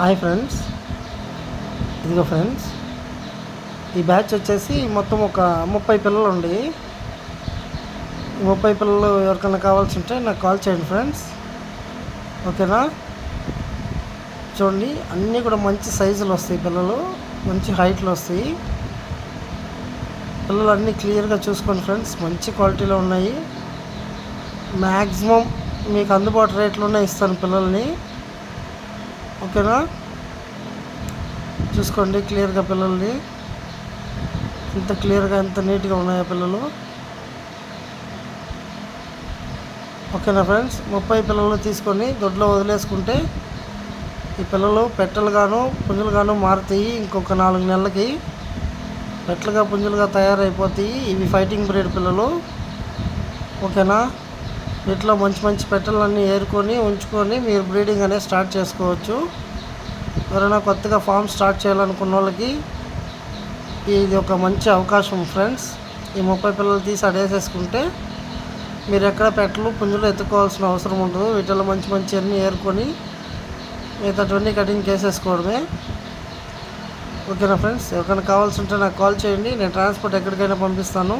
Hi friends ఇదిగో friends ఈ batch వచ్చేసి మొత్తం ఒక ముప్పై పిల్లలు ఉండి ముప్పై పిల్లలు ఎవరికైనా కావాల్సి ఉంటే నాకు కాల్ చేయండి ఫ్రెండ్స్ ఓకేనా? చూడండి అన్నీ కూడా మంచి సైజులు వస్తాయి పిల్లలు. మంచి హైట్లు వస్తాయి. పిల్లలు అన్నీ క్లియర్గా చూసుకోండి ఫ్రెండ్స్ మంచి క్వాలిటీలో ఉన్నాయి. మ్యాక్సిమం మీకు అందుబాటు రేట్లోనే ఇస్తాను పిల్లల్ని. ఓకేనా? చూసుకోండి క్లియర్గా పిల్లల్ని. ఇంత క్లియర్గా ఎంత నీట్గా ఉన్నాయా పిల్లలు? ఓకేనా ఫ్రెండ్స్? ముప్పై పిల్లలు తీసుకొని దొడ్లో వదిలేసుకుంటే ఈ పిల్లలు పెట్టలుగాను పుంజులుగాను మారుతాయి ఇంకొక నాలుగు నెలలకి. పెట్టలుగా పుంజులుగా తయారైపోతాయి ఇవి ఫైటింగ్ బ్రీడ్ పిల్లలు. ఓకేనా? వీటిలో మంచి మంచి పెట్టెలన్నీ ఏరుకొని ఉంచుకొని మీరు బ్రీడింగ్ అనేది స్టార్ట్ చేసుకోవచ్చు. ఎవరైనా కొత్తగా ఫామ్ స్టార్ట్ చేయాలనుకున్న వాళ్ళకి ఇది ఒక మంచి అవకాశం ఫ్రెండ్స్. ఈ ముప్పై పిల్లలు తీసి అడేసేసుకుంటే మీరు ఎక్కడ పెట్టలు పుంజులు ఎత్తుకోవాల్సిన అవసరం ఉండదు. వీటిలో మంచి మంచి అన్నీ ఏరుకొని మిగతావన్నీ కటింగ్ చేసేసుకోవడమే. ఓకేనా ఫ్రెండ్స్? ఎవరికైనా కావాల్సి ఉంటే నాకు కాల్ చేయండి. నేను ట్రాన్స్పోర్ట్ ఎక్కడికైనా పంపిస్తాను.